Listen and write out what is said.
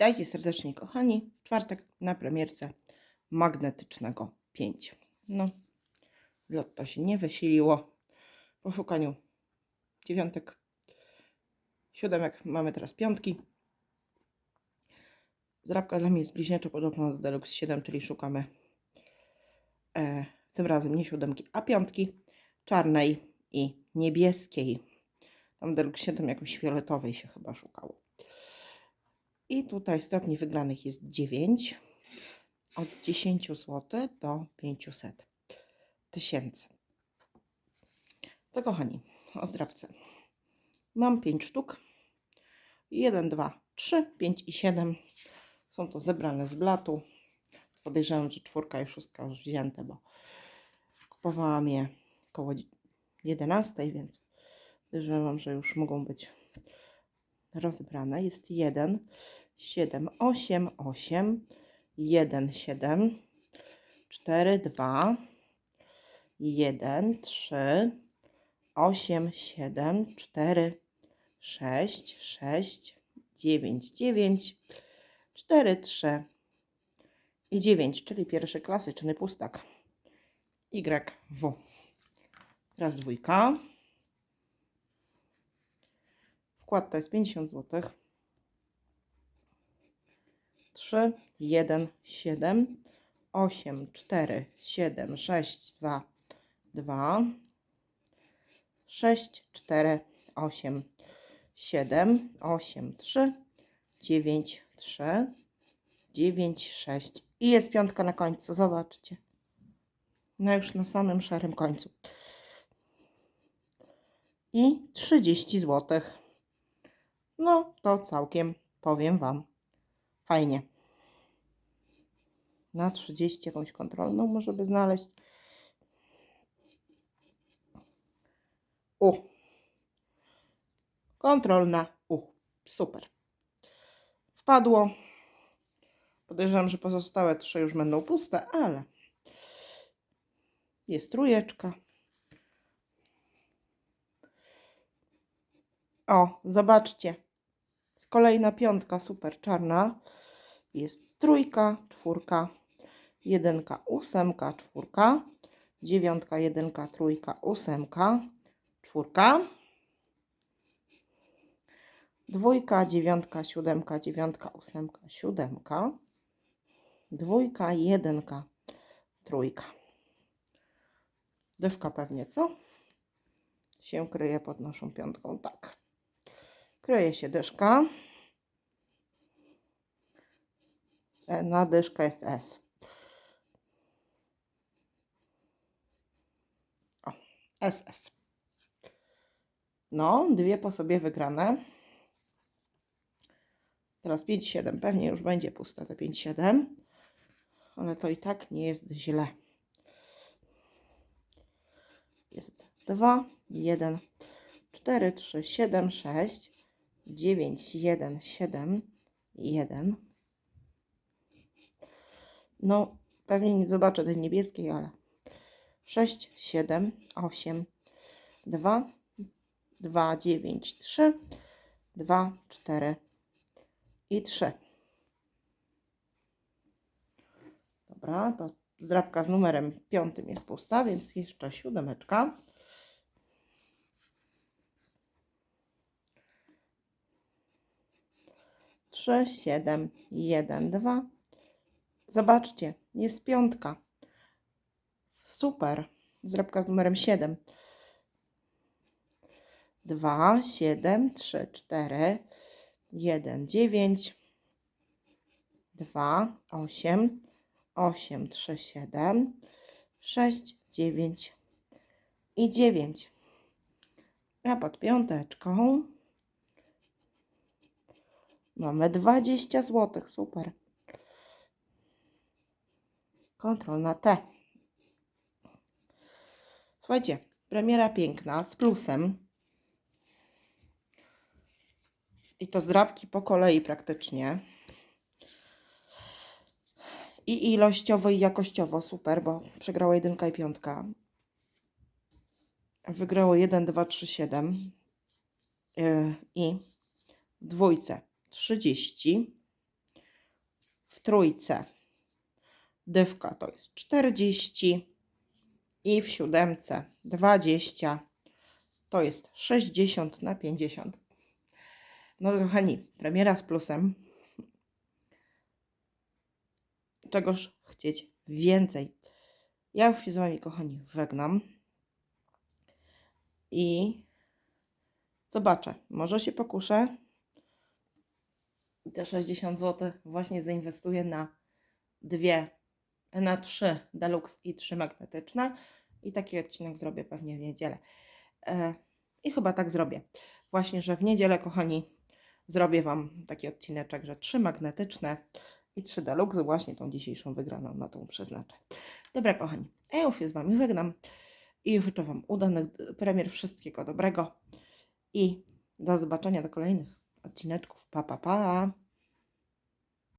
Witajcie serdecznie, kochani. Czwartek na premierce magnetycznego 5. No, lotto się nie wysiliło. Po szukaniu dziewiątek, siódemek, mamy teraz piątki. Zrabka dla mnie jest bliźniaczo podobna do Deluxe 7, czyli szukamy e, tym razem nie siódemki, a piątki czarnej i niebieskiej. Tam Deluxe 7 jakimś fioletowej się chyba szukało. I tutaj stopni wygranych jest 9. Od 10 zł do 500 tysięcy. Co kochani, o zdrabce. Mam 5 sztuk. 1, 2, 3, 5 i 7. Są to zebrane z blatu. Podejrzewam, że czwórka i szóstka już wzięte, bo kupowałam je koło 11, więc podejrzewam, że już mogą być rozebrane. Jest 1, 7, 8, 8, 1, 7, 4, 2, 1, 3, 8, 7, 4, 6, 6, 9, 9, 4, 3 i 9, czyli pierwszy klasyczny pustak. Y, W. Teraz dwójka. Wkład to jest 50 zł. 3, 1, 7, 8, 4, 7, 6, 2, 2, 6, 4, 8, 7, 8, 3, 9, 3, 9, 6 i jest piątka na końcu, zobaczcie. No już na samym szarym końcu. I 30 zł. No to całkiem, powiem Wam, fajnie. Na 30 jakąś kontrolną może by znaleźć. U. Kontrolna U. Super. Wpadło. Podejrzewam, że pozostałe trzy już będą puste, ale jest trójeczka. O, zobaczcie. Kolejna piątka, super czarna. Jest trójka, czwórka, jedynka, ósemka, czwórka, dziewiątka, jedynka, trójka, ósemka, czwórka, dwójka, dziewiątka, siódemka, dziewiątka, ósemka, siódemka, dwójka, jedynka, trójka. Dywka pewnie, co? Się kryje pod naszą piątką, tak. Kryje się dyszka. E, Na dyszka jest S. O, SS. No, dwie po sobie wygrane. Teraz 5-7. Pewnie już będzie puste te 5-7. Ale to i tak nie jest źle. Jest 2, 1, 4, 3, 7, 6, 9, 1, 7, 1. No, pewnie nie zobaczę tej niebieskiej, ale 6, 7, 8, 2, 2, 9, 3, 2, 4 i 3. Dobra, to zdrabka z numerem piątym jest pusta, więc jeszcze siódemeczka. Trzy, siedem, jeden, dwa. Zobaczcie, jest piątka. Super. Zdrabka z numerem 7. 2, 7, 3, 4, 1, 9, 2, 8, 8, 3, 7, 6, 9 i 9. A pod piąteczką mamy 20 zł. Super. Kontrolna T. Słuchajcie, premiera piękna z plusem. I to zdrabki po kolei praktycznie. I ilościowo, i jakościowo super, bo przegrała jedynka i piątka. Wygrało 1, 2, 3, 7. Yy, I dwójce 30. w trójce dywka to jest 40 i w siódemce 20 to jest 60 na 50. No kochani, premiera z plusem. Czegoż chcieć więcej. Ja już się z Wami, kochani, żegnam. I zobaczę, może się pokuszę. Te 60 zł właśnie zainwestuję na dwie, na trzy deluxe i trzy magnetyczne. I taki odcinek zrobię pewnie w niedzielę. E, I chyba tak zrobię. Właśnie, że w niedzielę, kochani, zrobię Wam taki odcineczek, że trzy magnetyczne i trzy deluxe. Właśnie tą dzisiejszą wygraną na tą przeznaczę. Dobra, kochani, ja już się z Wami żegnam i życzę Wam udanych premier, wszystkiego dobrego i do zobaczenia do kolejnych odcineczków. Pa, pa, pa!